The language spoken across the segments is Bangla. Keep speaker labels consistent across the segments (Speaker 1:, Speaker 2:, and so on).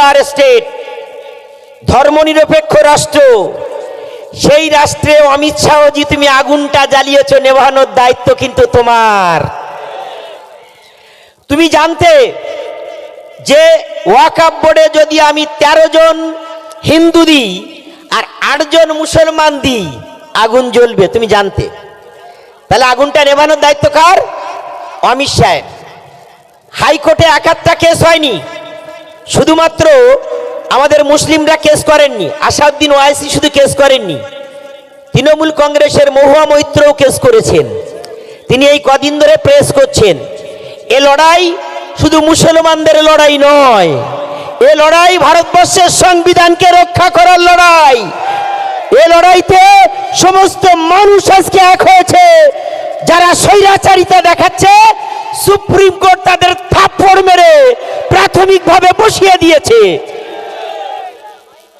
Speaker 1: সেকুলার স্টেট ধর্মনিরপেক্ষ রাষ্ট্র সেই রাষ্ট্রে অমিত শাহজি তুমি আগুনটা জ্বালিয়েছ নেভানোর দায়িত্ব কিন্তু তোমার তুমি জানতে যে ওয়াকাপ বোর্ডে যদি আমি ১৩ জন হিন্দু দিই আর আটজন মুসলমান দিই আগুন জ্বলবে তুমি জানতে তাহলে আগুনটা নেভানোর দায়িত্ব কার অমিত শাহের হাইকোর্টে একাত্তা কেস হয়নি শুধুমাত্র আমাদের মুসলিমরা কেস করেননি আসাউদ্দিন ওয়াইসি শুধু কেস করেননি তৃণমূল কংগ্রেসের মহুয়া মৈত্রও কেস করেছেন তিনি এই কদিন ধরে প্রেস করছেন এ লড়াই শুধু মুসলমানদের লড়াই নয় এ লড়াই ভারতবর্ষের সংবিধানকে রক্ষা করার লড়াই এ লড়াইতে সমস্ত মানুষ আজকে এক হয়েছে যারা স্বৈরাচারিতা দেখাচ্ছে সুপ্রিম কোর্ট তাদের থাপ্পড় মেরে প্রাথমিকভাবে বসিয়ে দিয়েছে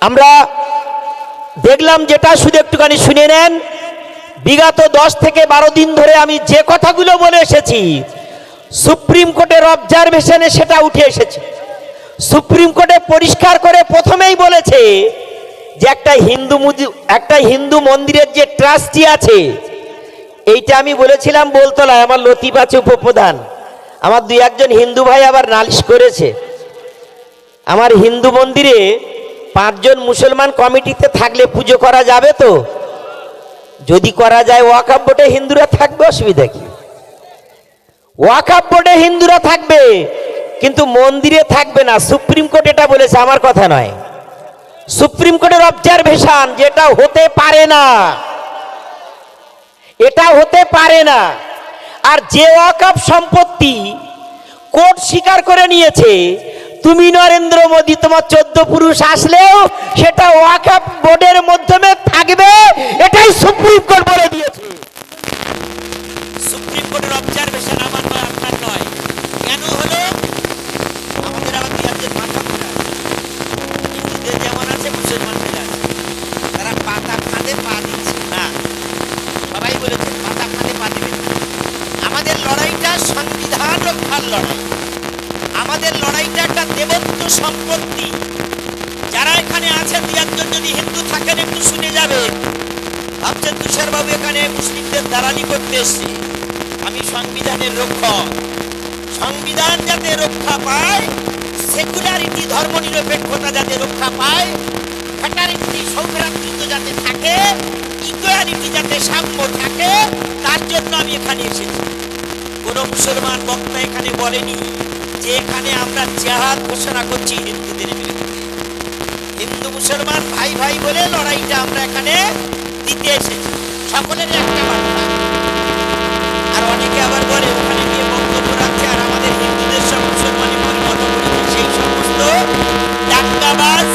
Speaker 1: আমরা দেখলাম যেটা শুধু একটুখানি শুনে নেন বিগত দশ থেকে বারো দিন ধরে আমি যে কথাগুলো বলে এসেছি সুপ্রিম কোর্টের অবজারভেশনে সেটা উঠে এসেছে সুপ্রিম কোর্টে পরিষ্কার করে প্রথমেই বলেছে যে একটা হিন্দু একটা হিন্দু মন্দিরের যে ট্রাস্টি আছে এইটা আমি বলেছিলাম বলতলায় আমার লতিপাচে আছে উপপ্রধান আমার দুই একজন হিন্দু ভাই আবার নালিশ করেছে আমার হিন্দু মন্দিরে পাঁচজন মুসলমান কমিটিতে থাকলে পুজো করা যাবে তো যদি করা যায় ওয়াকাপ বোর্ডে হিন্দুরা থাকবে অসুবিধা কি ওয়াকাপ বোর্ডে হিন্দুরা থাকবে কিন্তু মন্দিরে থাকবে না সুপ্রিম কোর্ট এটা বলেছে আমার কথা নয় সুপ্রিম কোর্টের অবজারভেশন যেটা হতে পারে না এটা হতে পারে না আর যে অকাপ সম্পত্তি কোর্ট স্বীকার করে নিয়েছে তুমি নরেন্দ্র মোদী তোমার চোদ্দ পুরুষ আসলেও সেটা ওয়াকাপ বোর্ডের মাধ্যমে থাকবে এটাই
Speaker 2: রক্ষা পায় ফ্যাটারিটি যুদ্ধ যাতে থাকে ইকুয়ালিটি যাতে সাম্য থাকে তার জন্য আমি এখানে এসেছি কোনো মুসলমান বক্তা এখানে বলেনি যে এখানে আমরা জেহাদ ঘোষণা করছি হিন্দুদের বিরুদ্ধে হিন্দু মুসলমান ভাই ভাই বলে লড়াইটা আমরা এখানে দিতে এসেছি সকলের একটা বার্তা আর অনেকে আবার বলে ওখানে গিয়ে বক্তব্য রাখছে আর আমাদের হিন্দুদের সব মুসলমানের পরিণত সেই সমস্ত ডাক্কা বাস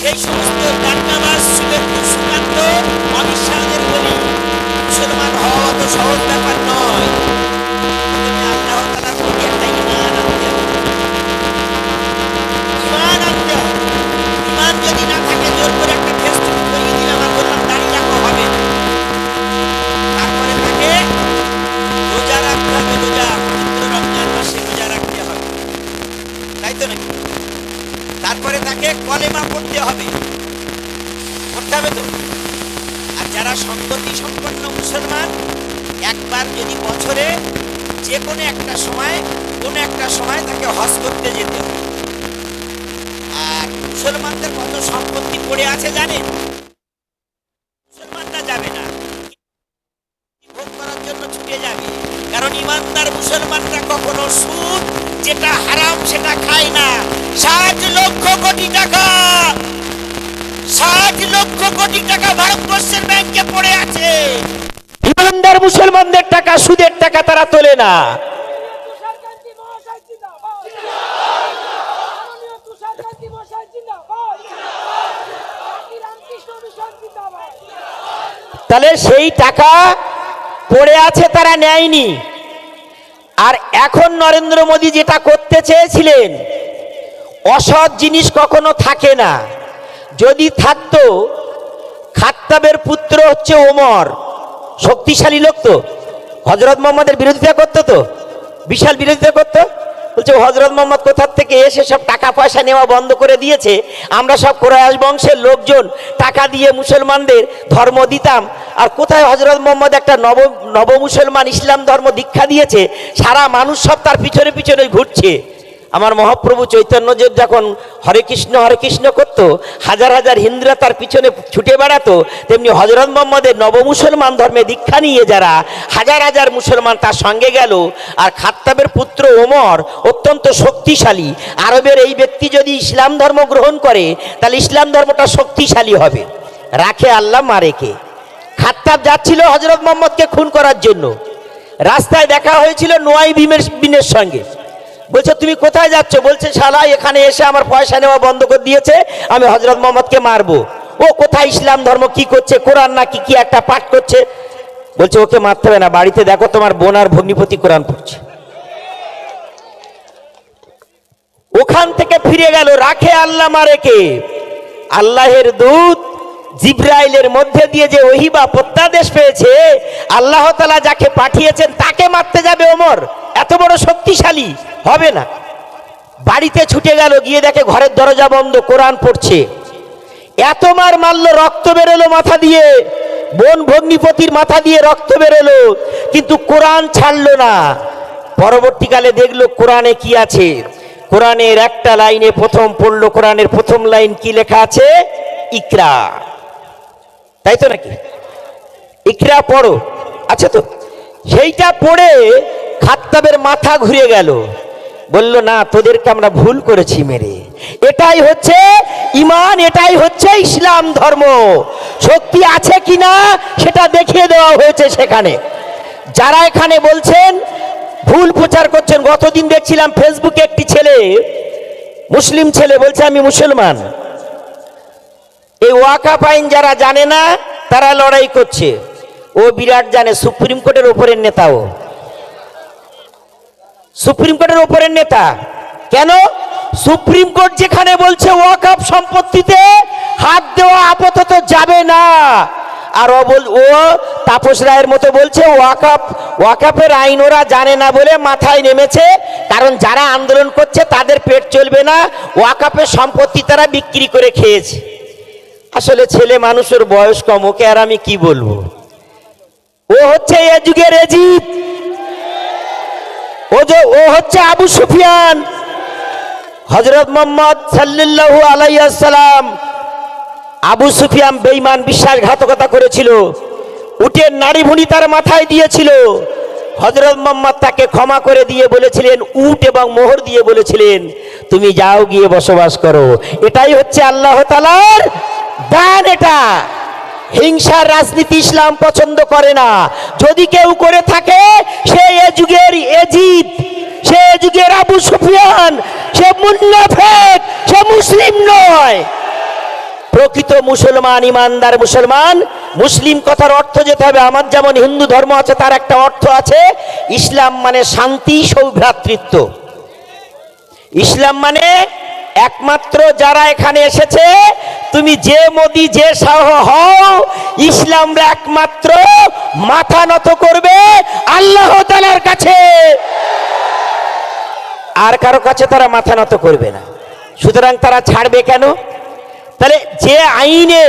Speaker 2: সেই সমস্ত ডাক্কা বাস সুলেখপুর সুকান্ত অমিত শাহের মুসলমান হওয়া তো সহজ ব্যাপার নয় একবার যদি বছরে যে কোনো একটা সময় কোনো একটা সময় তাকে হজ করতে যেতে হবে আর মুসলমানদের কত সম্পত্তি পড়ে আছে জানেন মুসলমানরা যাবে না ভোগ করার জন্য ছুটে যাবে কারণ ইমানদার মুসলমানরা কখনো সুদ যেটা হারাম সেটা খায় না সাত লক্ষ কোটি টাকা সাত লক্ষ কোটি টাকা ভারতবর্ষের ব্যাংকে পড়ে আছে
Speaker 1: দোকানদার মুসলমানদের টাকা সুদের টাকা তারা তোলে না তাহলে সেই টাকা পড়ে আছে তারা নেয়নি আর এখন নরেন্দ্র মোদী যেটা করতে চেয়েছিলেন অসৎ জিনিস কখনো থাকে না যদি থাকতো খাত্তাবের পুত্র হচ্ছে ওমর শক্তিশালী লোক তো হজরত মোহাম্মদের বিরোধিতা করতো তো বিশাল বিরোধিতা করতো বলছে হজরত মোহাম্মদ কোথার থেকে এসে সব টাকা পয়সা নেওয়া বন্ধ করে দিয়েছে আমরা সব কোরআস বংশের লোকজন টাকা দিয়ে মুসলমানদের ধর্ম দিতাম আর কোথায় হজরত মোহাম্মদ একটা নব নব মুসলমান ইসলাম ধর্ম দীক্ষা দিয়েছে সারা মানুষ সব তার পিছনে পিছনে ঘুরছে আমার মহাপ্রভু চৈতন্য যে যখন হরে কৃষ্ণ হরে কৃষ্ণ করতো হাজার হাজার হিন্দুরা তার পিছনে ছুটে বেড়াতো তেমনি হজরত মোহাম্মদের নবমুসলমান ধর্মে দীক্ষা নিয়ে যারা হাজার হাজার মুসলমান তার সঙ্গে গেল আর খাত্তাবের পুত্র ওমর অত্যন্ত শক্তিশালী আরবের এই ব্যক্তি যদি ইসলাম ধর্ম গ্রহণ করে তাহলে ইসলাম ধর্মটা শক্তিশালী হবে রাখে আল্লাহ মারেকে খাত্তাব যাচ্ছিল হজরত মোহাম্মদকে খুন করার জন্য রাস্তায় দেখা হয়েছিল নোয়াই বিনের সঙ্গে বলছে তুমি কোথায় যাচ্ছ বলছে শালা এখানে এসে আমার পয়সা নেওয়া বন্ধ করে দিয়েছে আমি হজরত মোহাম্মদকে মারবো ও কোথায় ইসলাম ধর্ম কি করছে কোরআন না কি কি একটা পাঠ করছে বলছে ওকে মারতে হবে না বাড়িতে দেখো তোমার বোন আর ভগ্নিপতি কোরআন পড়ছে ওখান থেকে ফিরে গেল রাখে আল্লাহ কে আল্লাহের দূত জিব্রাইলের মধ্যে দিয়ে যে ওহিবা বা প্রত্যাদেশ পেয়েছে আল্লাহ তালা যাকে পাঠিয়েছেন তাকে মারতে যাবে ওমর এত বড় শক্তিশালী হবে না বাড়িতে ছুটে গেল গিয়ে দেখে ঘরের দরজা বন্ধ কোরআন পড়ছে এত মার মারল রক্ত বেরোলো মাথা দিয়ে বোন ভগ্নিপতির মাথা দিয়ে রক্ত বেরোলো কিন্তু কোরআন ছাড়লো না পরবর্তীকালে দেখলো কোরআনে কি আছে কোরআনের একটা লাইনে প্রথম পড়লো কোরআনের প্রথম লাইন কি লেখা আছে ইকরা তাই তো নাকি ইকরা পড়ো আচ্ছা তো সেইটা পড়ে খাত্তাবের মাথা ঘুরে গেল বলল না তোদেরকে আমরা ভুল করেছি মেরে এটাই হচ্ছে ইমান এটাই হচ্ছে ইসলাম ধর্ম শক্তি আছে কি না সেটা দেখিয়ে দেওয়া হয়েছে সেখানে যারা এখানে বলছেন ভুল প্রচার করছেন গতদিন দেখছিলাম ফেসবুকে একটি ছেলে মুসলিম ছেলে বলছে আমি মুসলমান ওয়াকাফ আইন যারা জানে না তারা লড়াই করছে ও বিরাট জানে সুপ্রিম কোর্টের ওপরের নেতা ও সুপ্রিম কোর্টের ওপরের নেতা কেন সুপ্রিম কোর্ট যেখানে বলছে ওয়াকাপ সম্পত্তিতে হাত দেওয়া আপাতত যাবে না আর ও বল ও তাপস রায়ের মতো বলছে ওয়াকাপ ওয়াকাপের আইন ওরা জানে না বলে মাথায় নেমেছে কারণ যারা আন্দোলন করছে তাদের পেট চলবে না ওয়াকাপের সম্পত্তি তারা বিক্রি করে খেয়েছে আসলে ছেলে মানুষের বয়স কম ওকে আর আমি কি বলবো ও হচ্ছে এ যুগের এজিত ও যে ও হচ্ছে আবু সুফিয়ান হজরত মোহাম্মদ সাল্লু আলাইসালাম আবু সুফিয়ান বেইমান বিশ্বাসঘাতকতা করেছিল উটের নারী ভুনি তার মাথায় দিয়েছিল হজরত মোহাম্মদ তাকে ক্ষমা করে দিয়ে বলেছিলেন উট এবং মোহর দিয়ে বলেছিলেন তুমি যাও গিয়ে বসবাস করো এটাই হচ্ছে আল্লাহ তালার দান এটা হিংসার রাজনীতি ইসলাম পছন্দ করে না যদি কেউ করে থাকে সে এ যুগের এজিত সে এ যুগের আবু সুফিয়ান সে মুন্নাফেক সে মুসলিম নয় প্রকৃত মুসলমান ইমানদার মুসলমান মুসলিম কথার অর্থ যেতে হবে আমার যেমন হিন্দু ধর্ম আছে তার একটা অর্থ আছে ইসলাম মানে শান্তি সৌভ্রাতৃত্ব ইসলাম মানে একমাত্র যারা এখানে এসেছে তুমি যে মোদি যে শাহ হও ইসলামরা একমাত্র মাথা নত করবে আল্লাহ তালার কাছে আর কারো কাছে তারা মাথা নত করবে না সুতরাং তারা ছাড়বে কেন তাহলে যে আইনে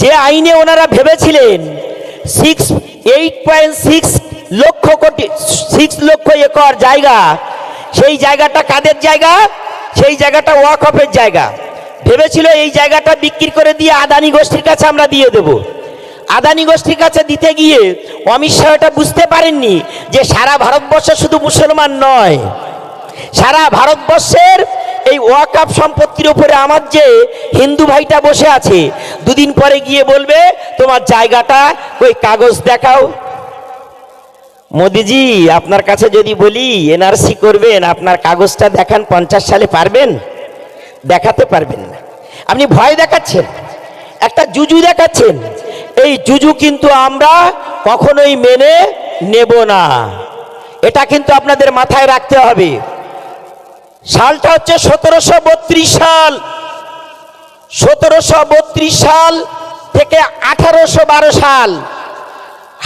Speaker 1: যে আইনে ওনারা ভেবেছিলেন সিক্স এইট পয়েন্ট সিক্স লক্ষ কোটি সিক্স লক্ষ একর জায়গা সেই জায়গাটা কাদের জায়গা সেই জায়গাটা ওয়াকফের জায়গা ভেবেছিল এই জায়গাটা বিক্রি করে দিয়ে আদানি গোষ্ঠীর কাছে আমরা দিয়ে দেব আদানি গোষ্ঠীর কাছে দিতে গিয়ে অমিত শাহ এটা বুঝতে পারেননি যে সারা ভারতবর্ষে শুধু মুসলমান নয় সারা ভারতবর্ষের এই ওয়াকাপ সম্পত্তির উপরে আমার যে হিন্দু ভাইটা বসে আছে দুদিন পরে গিয়ে বলবে তোমার জায়গাটা ওই কাগজ দেখাও মোদিজি আপনার কাছে যদি বলি এনআরসি করবেন আপনার কাগজটা দেখান পঞ্চাশ সালে পারবেন দেখাতে পারবেন না আপনি ভয় দেখাচ্ছেন একটা জুজু দেখাচ্ছেন এই জুজু কিন্তু আমরা কখনোই মেনে নেব না এটা কিন্তু আপনাদের মাথায় রাখতে হবে সালটা হচ্ছে সতেরোশো সাল সতেরোশো সাল থেকে আঠারোশো সাল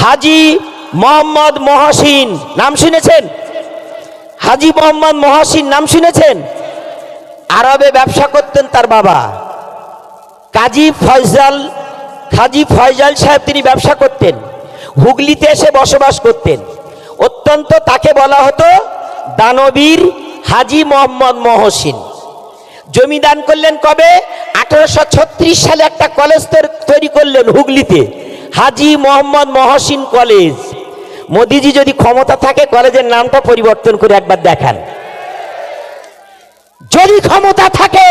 Speaker 1: হাজি মোহাম্মদ মহাসিন নাম শুনেছেন হাজি মোহাম্মদ মহাসিন নাম শুনেছেন আরবে ব্যবসা করতেন তার বাবা কাজী ফয়জাল হাজি ফয়জাল সাহেব তিনি ব্যবসা করতেন হুগলিতে এসে বসবাস করতেন অত্যন্ত তাকে বলা হতো দানবীর হাজি মোহাম্মদ মহসিন জমি দান করলেন কবে আঠারোশো সালে একটা কলেজ তৈরি করলেন হুগলিতে হাজি মোহাম্মদ মহসিন কলেজ মোদিজি যদি ক্ষমতা থাকে কলেজের নামটা পরিবর্তন করে একবার দেখান যদি ক্ষমতা থাকে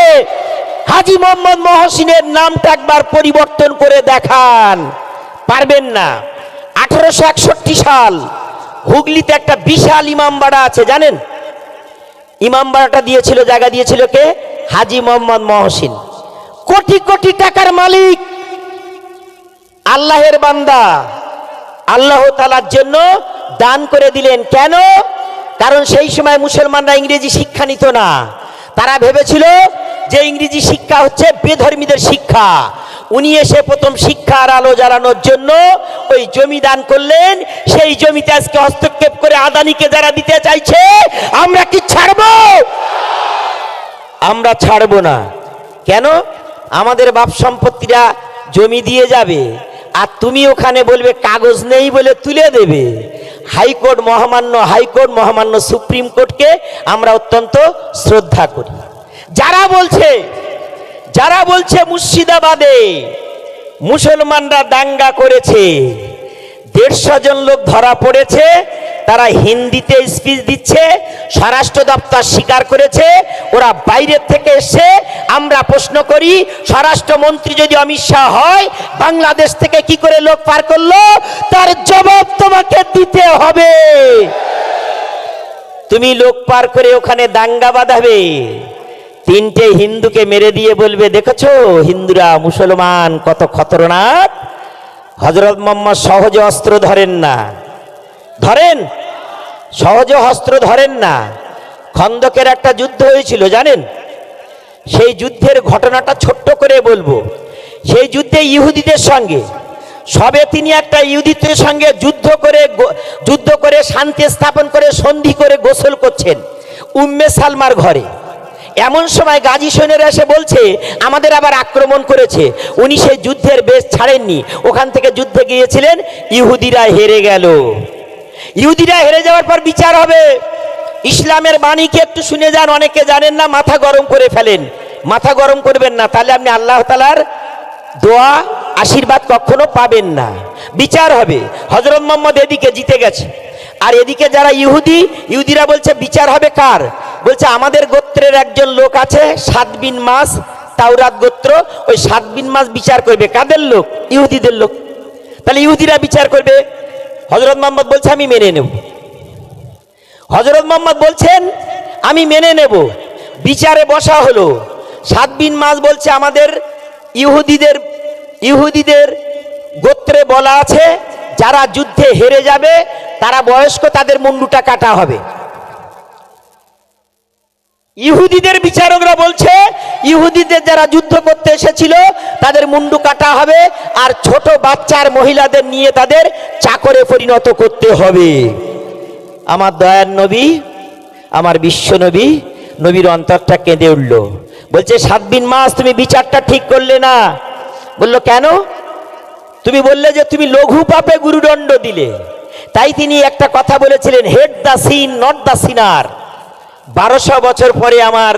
Speaker 1: হাজি মোহাম্মদ মহসিনের নামটা একবার পরিবর্তন করে দেখান পারবেন না আঠারোশো একষট্টি সাল হুগলিতে একটা বিশাল ইমামবাড়া আছে জানেন ইমামবাড়াটা দিয়েছিল জায়গা দিয়েছিল কে হাজি মোহাম্মদ মহসিন কোটি কোটি টাকার মালিক আল্লাহের বান্দা আল্লাহ তালার জন্য দান করে দিলেন কেন কারণ সেই সময় মুসলমানরা ইংরেজি শিক্ষা নিত না তারা ভেবেছিল যে ইংরেজি শিক্ষা হচ্ছে বেধর্মীদের শিক্ষা উনি এসে প্রথম শিক্ষার আলো জ্বালানোর জন্য ওই জমি দান করলেন সেই জমিতে আজকে হস্তক্ষেপ করে আদানিকে যারা দিতে চাইছে আমরা কি ছাড়ব আমরা ছাড়ব না কেন আমাদের বাপ সম্পত্তিরা জমি দিয়ে যাবে আর তুমি ওখানে বলবে কাগজ নেই বলে তুলে দেবে হাইকোর্ট মহামান্য হাইকোর্ট মহামান্য সুপ্রিম কোর্টকে আমরা অত্যন্ত শ্রদ্ধা করি যারা বলছে যারা বলছে মুর্শিদাবাদে মুসলমানরা দাঙ্গা করেছে দেড়শো জন লোক ধরা পড়েছে তারা হিন্দিতে স্পিচ দিচ্ছে স্বরাষ্ট্র দপ্তর স্বীকার করেছে ওরা বাইরের থেকে এসে আমরা প্রশ্ন করি স্বরাষ্ট্রমন্ত্রী যদি অমিত শাহ হয় বাংলাদেশ থেকে কি করে লোক পার করলো তার জবাব তোমাকে দিতে হবে তুমি লোক পার করে ওখানে দাঙ্গা বাঁধাবে তিনটে হিন্দুকে মেরে দিয়ে বলবে দেখেছো হিন্দুরা মুসলমান কত খতরনাক হজরত মোহাম্মদ সহজে অস্ত্র ধরেন না ধরেন সহজে অস্ত্র ধরেন না খন্দকের একটা যুদ্ধ হয়েছিল জানেন সেই যুদ্ধের ঘটনাটা ছোট্ট করে বলবো সেই যুদ্ধে ইহুদিদের সঙ্গে সবে তিনি একটা ইহুদিদের সঙ্গে যুদ্ধ করে যুদ্ধ করে শান্তি স্থাপন করে সন্ধি করে গোসল করছেন উম্মে সালমার ঘরে এমন সময় গাজী সৈন্যরা এসে বলছে আমাদের আবার আক্রমণ করেছে উনি সেই যুদ্ধের বেশ ছাড়েননি ওখান থেকে যুদ্ধে গিয়েছিলেন ইহুদিরা হেরে গেল ইহুদিরা হেরে যাওয়ার পর বিচার হবে ইসলামের বাণীকে একটু শুনে যান অনেকে জানেন না মাথা গরম করে ফেলেন মাথা গরম করবেন না তাহলে আপনি আল্লাহ তালার দোয়া আশীর্বাদ কখনো পাবেন না বিচার হবে হজরত মোহাম্মদ এদিকে জিতে গেছে আর এদিকে যারা ইহুদি ইহুদিরা বলছে বিচার হবে কার বলছে আমাদের গোত্রের একজন লোক আছে সাত বিন মাস তাওরাত গোত্র ওই সাত বিন মাস বিচার করবে কাদের লোক ইহুদিদের লোক তাহলে ইহুদিরা বিচার করবে হজরত মোহাম্মদ বলছে আমি মেনে নেব হজরত মোহাম্মদ বলছেন আমি মেনে নেব বিচারে বসা হলো সাত বিন মাস বলছে আমাদের ইহুদিদের ইহুদিদের গোত্রে বলা আছে যারা যুদ্ধে হেরে যাবে তারা বয়স্ক তাদের মুন্ডুটা কাটা হবে ইহুদিদের বিচারকরা বলছে ইহুদিদের যারা যুদ্ধ করতে এসেছিল তাদের মুন্ডু কাটা হবে আর ছোট বাচ্চার মহিলাদের নিয়ে তাদের চাকরে পরিণত করতে হবে আমার দয়ার নবী আমার বিশ্ব নবী নবীর অন্তরটা কেঁদে উঠল বলছে সাত দিন মাস তুমি বিচারটা ঠিক করলে না বলল কেন তুমি বললে যে তুমি লঘু পাপে গুরুদণ্ড দিলে তাই তিনি একটা কথা বলেছিলেন hate the sin not the sinner বারোশো বছর পরে আমার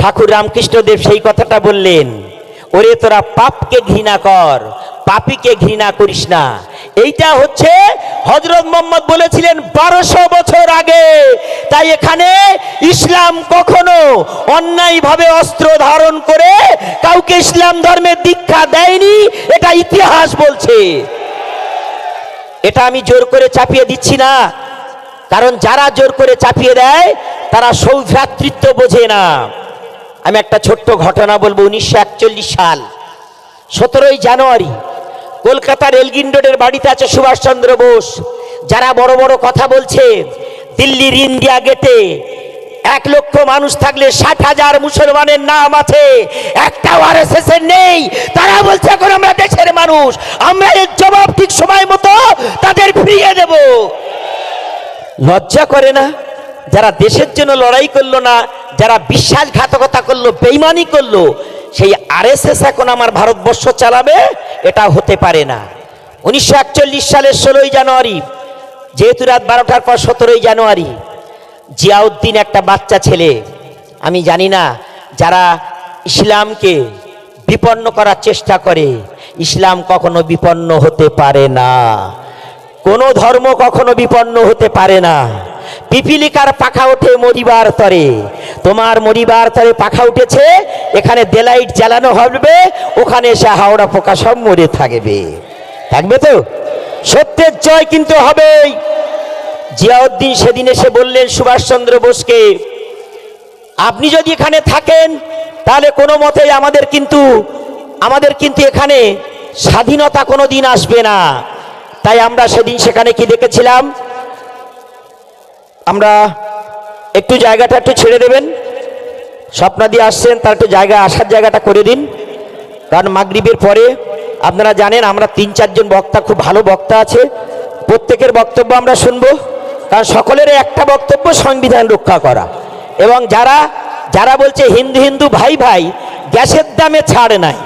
Speaker 1: ঠাকুর রামকৃষ্ণদেব সেই কথাটা বললেন ওরে তোরা পাপকে ঘৃণা কর পাপিকে ঘৃণা করিস না এইটা হচ্ছে হজরত মোহাম্মদ বলেছিলেন বারোশো বছর আগে তাই এখানে ইসলাম কখনো অন্যায়ভাবে অস্ত্র ধারণ করে কাউকে ইসলাম ধর্মের দীক্ষা দেয়নি এটা ইতিহাস বলছে এটা আমি জোর করে চাপিয়ে দিচ্ছি না কারণ যারা জোর করে চাপিয়ে দেয় তারা সৌভ্রাতৃত্ব বোঝে না আমি একটা ছোট্ট ঘটনা বলবো উনিশশো সাল সতেরোই জানুয়ারি কলকাতা রেলগিন রোডের বাড়িতে আছে সুভাষচন্দ্র বোস যারা বড় বড় কথা বলছে দিল্লির ইন্ডিয়া গেটে এক লক্ষ মানুষ থাকলে ষাট হাজার মুসলমানের নাম আছে একটাও আর এস নেই তারা বলছে এখন আমরা দেশের মানুষ আমরা এর জবাব ঠিক সময় মতো তাদের ফিরিয়ে দেবো লজ্জা করে না যারা দেশের জন্য লড়াই করলো না যারা বিশ্বাসঘাতকতা করলো বেইমানি করলো সেই আরএসএস এখন আমার ভারতবর্ষ চালাবে এটা হতে পারে না উনিশশো সালের ষোলোই জানুয়ারি যেহেতু রাত বারোটার পর সতেরোই জানুয়ারি জিয়াউদ্দিন একটা বাচ্চা ছেলে আমি জানি না যারা ইসলামকে বিপন্ন করার চেষ্টা করে ইসলাম কখনো বিপন্ন হতে পারে না কোনো ধর্ম কখনো বিপন্ন হতে পারে না পিপিলিকার পাখা ওঠে মরিবার তরে তোমার মরিবার তরে পাখা উঠেছে এখানে দেলাইট জ্বালানো হবে ওখানে এসে হাওড়া পোকা সব মরে থাকবে থাকবে তো সত্যের জয় কিন্তু হবেই জিয়াউদ্দিন সেদিন এসে বললেন সুভাষচন্দ্র বোসকে আপনি যদি এখানে থাকেন তাহলে কোনো মতেই আমাদের কিন্তু আমাদের কিন্তু এখানে স্বাধীনতা কোনো দিন আসবে না তাই আমরা সেদিন সেখানে কি দেখেছিলাম আমরা একটু জায়গাটা একটু ছেড়ে দেবেন স্বপ্না দিয়ে আসছেন তার একটু জায়গা আসার জায়গাটা করে দিন কারণ মাগরীবের পরে আপনারা জানেন আমরা তিন চারজন বক্তা খুব ভালো বক্তা আছে প্রত্যেকের বক্তব্য আমরা শুনব কারণ সকলের একটা বক্তব্য সংবিধান রক্ষা করা এবং যারা যারা বলছে হিন্দু হিন্দু ভাই ভাই গ্যাসের দামে ছাড় নাই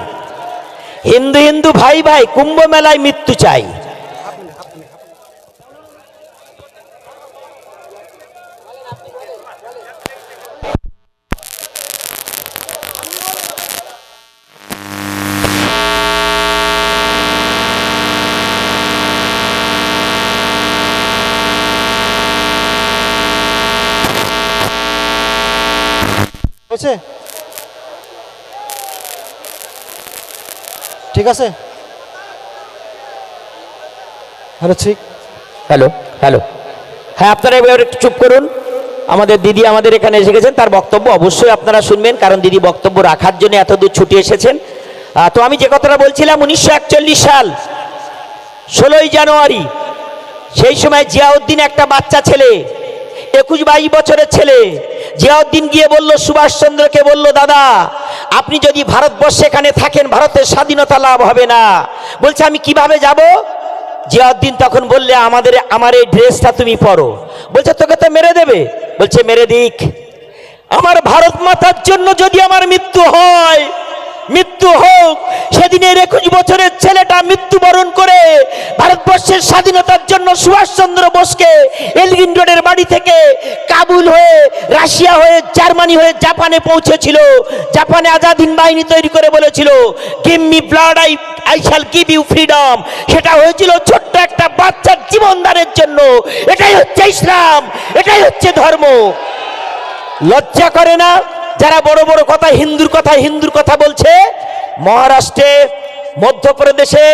Speaker 1: হিন্দু হিন্দু ভাই ভাই কুম্ভ মেলায় মৃত্যু চাই হয়েছে ঠিক আছে হ্যালো ঠিক হ্যালো হ্যালো হ্যাঁ আপনারা এবার একটু চুপ করুন আমাদের দিদি আমাদের এখানে এসে গেছেন তার বক্তব্য অবশ্যই আপনারা শুনবেন কারণ দিদি বক্তব্য রাখার জন্য এতদূর ছুটি এসেছেন তো আমি যে কথাটা বলছিলাম উনিশশো সাল ষোলোই জানুয়ারি সেই সময় জিয়াউদ্দিন একটা বাচ্চা ছেলে একুশ বাইশ বছরের ছেলে জিয়াউদ্দিন গিয়ে বলল সুভাষচন্দ্রকে বলল দাদা আপনি যদি ভারতবর্ষে এখানে থাকেন ভারতের স্বাধীনতা লাভ হবে না বলছে আমি কিভাবে যাব জিয়াউদ্দিন তখন বললে আমাদের আমার এই ড্রেসটা তুমি পরো বলছে তোকে তো মেরে দেবে বলছে মেরে দিক আমার ভারত মাতার জন্য যদি আমার মৃত্যু হয় মৃত্যু হোক সেদিনের একুশ বছরের ছেলেটা মৃত্যুবরণ করে ভারতবর্ষের স্বাধীনতার জন্য সুভাষচন্দ্র বোসকে এলগিন রোডের বাড়ি থেকে কাবুল হয়ে রাশিয়া হয়ে জার্মানি হয়ে জাপানে পৌঁছেছিল জাপানে আজাদিন বাহিনী তৈরি করে বলেছিল give blood I I shall give you freedom সেটা হয়েছিল ছোট্ট একটা বাচ্চার জীবনদানের জন্য এটাই হচ্ছে ইসলাম এটাই হচ্ছে ধর্ম লজ্জা করে না যারা বড় বড় কথা হিন্দুর কথা হিন্দুর কথা বলছে মহারাষ্ট্রে মধ্যপ্রদেশে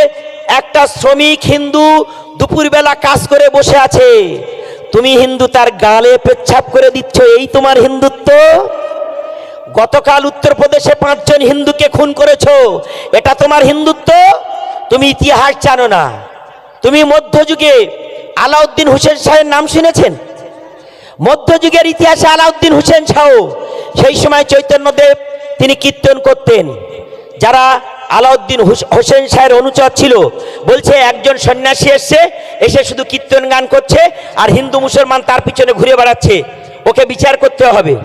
Speaker 1: একটা শ্রমিক হিন্দু দুপুরবেলা কাজ করে বসে আছে তুমি হিন্দু তার গালে পেচ্ছাপ করে দিচ্ছ এই তোমার হিন্দুত্ব গতকাল উত্তরপ্রদেশে পাঁচজন হিন্দুকে খুন করেছ এটা তোমার হিন্দুত্ব তুমি ইতিহাস জানো না তুমি মধ্যযুগে আলাউদ্দিন হুসেন সাহের নাম শুনেছেন মধ্যযুগের ইতিহাসে আলাউদ্দিন হুসেন শাহ সেই সময় চৈতন্যদেব তিনি কীর্তন করতেন যারা আলাউদ্দিন হোসেন শাহের অনুচর ছিল বলছে একজন সন্ন্যাসী এসছে এসে শুধু কীর্তন গান করছে আর হিন্দু মুসলমান তার পিছনে ঘুরে বেড়াচ্ছে ওকে বিচার করতে হবে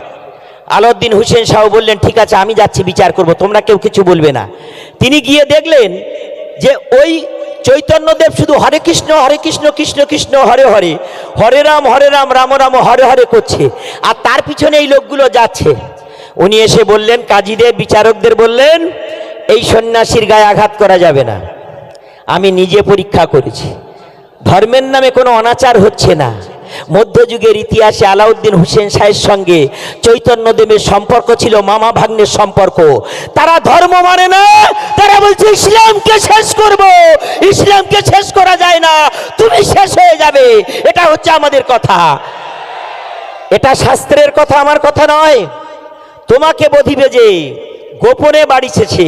Speaker 1: আলাউদ্দিন হুসেন শাহ বললেন ঠিক আছে আমি যাচ্ছি বিচার করব তোমরা কেউ কিছু বলবে না তিনি গিয়ে দেখলেন যে ওই চৈতন্যদেব শুধু হরে কৃষ্ণ হরে কৃষ্ণ কৃষ্ণ কৃষ্ণ হরে হরে হরে রাম হরে রাম রাম রাম হরে হরে করছে আর তার পিছনে এই লোকগুলো যাচ্ছে উনি এসে বললেন কাজীদের বিচারকদের বললেন এই সন্ন্যাসীর গায়ে আঘাত করা যাবে না আমি নিজে পরীক্ষা করেছি ধর্মের নামে কোনো অনাচার হচ্ছে না মধ্যযুগের ইতিহাসে আলাউদ্দিন হুসেন শাহের সঙ্গে চৈতন্যদেবের সম্পর্ক ছিল মামা ভাগ্নের সম্পর্ক তারা ধর্ম মানে না তারা বলছে ইসলামকে শেষ করব ইসলামকে শেষ করা যায় না তুমি শেষ হয়ে যাবে এটা হচ্ছে আমাদের কথা এটা শাস্ত্রের কথা আমার কথা নয় তোমাকে বধিবে যে গোপনে বাড়িছেছে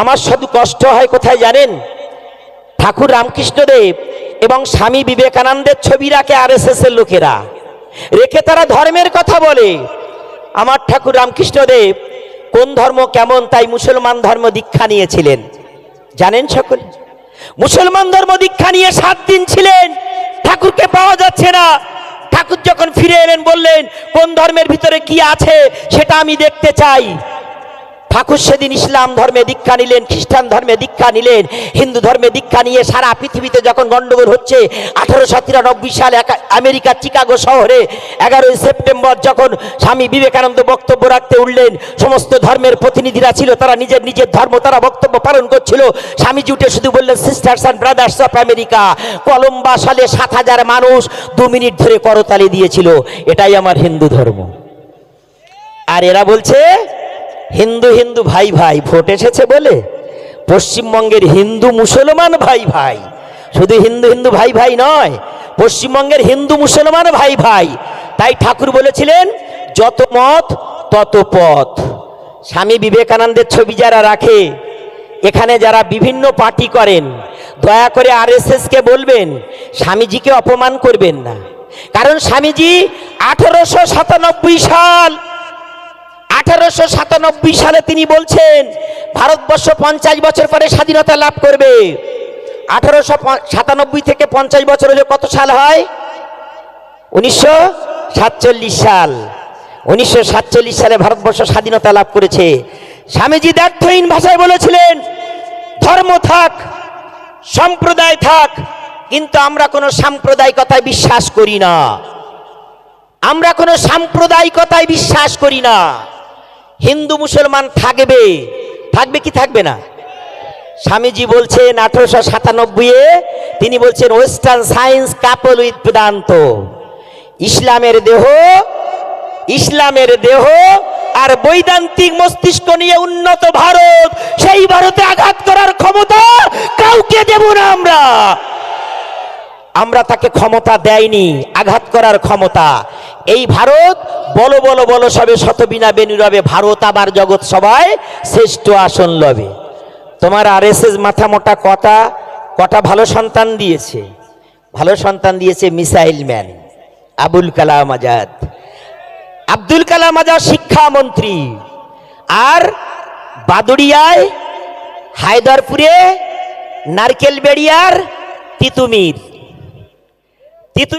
Speaker 1: আমার শুধু কষ্ট হয় কোথায় জানেন ঠাকুর রামকৃষ্ণদেব এবং স্বামী বিবেকানন্দের ছবি রাখে আর এর লোকেরা রেখে তারা ধর্মের কথা বলে আমার ঠাকুর রামকৃষ্ণদেব কোন ধর্ম কেমন তাই মুসলমান ধর্ম দীক্ষা নিয়েছিলেন জানেন সকলে মুসলমান ধর্ম দীক্ষা নিয়ে সাত দিন ছিলেন ঠাকুরকে পাওয়া যাচ্ছে না ঠাকুর যখন ফিরে এলেন বললেন কোন ধর্মের ভিতরে কি আছে সেটা আমি দেখতে চাই ঠাকুর সেদিন ইসলাম ধর্মে দীক্ষা নিলেন খ্রিস্টান ধর্মে দীক্ষা নিলেন হিন্দু ধর্মে দীক্ষা নিয়ে সারা পৃথিবীতে যখন গণ্ডগোল হচ্ছে আঠারোশো তিরানব্বই সালে আমেরিকার চিকাগো শহরে এগারোই সেপ্টেম্বর যখন স্বামী বিবেকানন্দ বক্তব্য রাখতে উঠলেন সমস্ত ধর্মের প্রতিনিধিরা ছিল তারা নিজের নিজের ধর্ম তারা বক্তব্য পালন করছিল স্বামী জুটে শুধু বললেন sisters and brothers of America কলম্বা সালে সাত হাজার মানুষ দু মিনিট ধরে করতালি দিয়েছিল এটাই আমার হিন্দু ধর্ম আর এরা বলছে হিন্দু হিন্দু ভাই ভাই ভোট এসেছে বলে পশ্চিমবঙ্গের হিন্দু মুসলমান ভাই ভাই শুধু হিন্দু হিন্দু ভাই ভাই নয় পশ্চিমবঙ্গের হিন্দু মুসলমান ভাই ভাই তাই ঠাকুর বলেছিলেন যত মত তত পথ স্বামী বিবেকানন্দের ছবি যারা রাখে এখানে যারা বিভিন্ন পার্টি করেন দয়া করে আরএসএসকে বলবেন স্বামীজিকে অপমান করবেন না কারণ স্বামীজি আঠেরোশো সাল আঠারোশো সাতানব্বই সালে তিনি বলছেন ভারতবর্ষ পঞ্চাশ বছর পরে স্বাধীনতা লাভ করবে আঠারোশো সাতানব্বই থেকে পঞ্চাশ বছর হলে কত সাল হয় উনিশশো সাতচল্লিশ সাল উনিশশো সাতচল্লিশ সালে ভারতবর্ষ স্বাধীনতা লাভ করেছে স্বামীজি দার্থহীন ভাষায় বলেছিলেন ধর্ম থাক সম্প্রদায় থাক কিন্তু আমরা কোনো সাম্প্রদায়িকতায় বিশ্বাস করি না আমরা কোনো সাম্প্রদায়িকতায় বিশ্বাস করি না হিন্দু মুসলমান থাকবে থাকবে কি থাকবে না স্বামীজি বলছেন আঠারোশো সাতানব্বইয়ে তিনি বলছেন western science couple with Vedanta ইসলামের দেহ ইসলামের দেহ আর বৈদান্তিক মস্তিষ্ক নিয়ে উন্নত ভারত সেই ভারতে আঘাত করার ক্ষমতা কাউকে দেব না আমরা আমরা তাকে ক্ষমতা দেয়নি আঘাত করার ক্ষমতা এই ভারত বলো বলো বলো সবে শতবিনা বেনু রবে ভারত আবার জগৎ সবাই শ্রেষ্ঠ আসন লবে তোমার আর এস এস মাথা মোটা কটা কটা ভালো সন্তান দিয়েছে ভালো সন্তান দিয়েছে মিসাইল ম্যান আবুল কালাম আজাদ আব্দুল কালাম আজাদ শিক্ষামন্ত্রী আর বাদুড়িয়ায় হায়দারপুরে নারকেল বেড়িয়ার তিতুমির